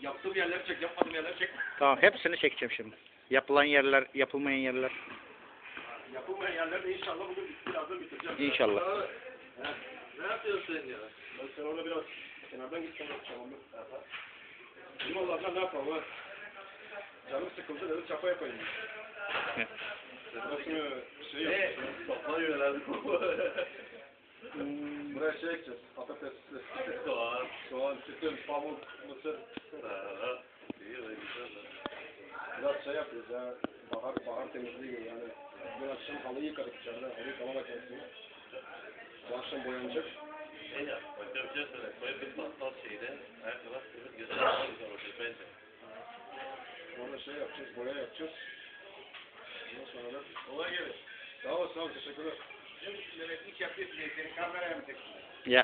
Yaptığım yerleri çek, yapmadığım yerleri çek. Tamam hepsini çekeceğim şimdi. Yapılan yerler, yapılmayan yerler. Yapılmayan yerleri de inşallah bugün birazdan bitireceğim. İnşallah. He. Ne yapıyorsun sen ya? Ben sen orada biraz kenardan git sonra çalalım. Bizim Allah'tan ne yapalım ha? Canım sıkıldı dedi çapa yapayım. Burasını şey yapacağız. Toplanıyor herhalde. Şey ekeceğiz. Patates, soğan, soğan, sütün, pamuk, mısır. Biraz şey yapıyoruz ya. Bahar, bahar temizliği gibi yani. Dün akşam halıyı yıkadık içeride. Halıyı yıkama makinesinde. Bu akşam boyanacak. Şey yap, bak bir şey söyle. Koy bir battal şeyde, her taraf kırık güzel olacak bence. Sonra şey yapacağız, boya yapacağız. Ondan sonra da kolay gelir. Sağ ol, sağ ol, teşekkürler. Yeah.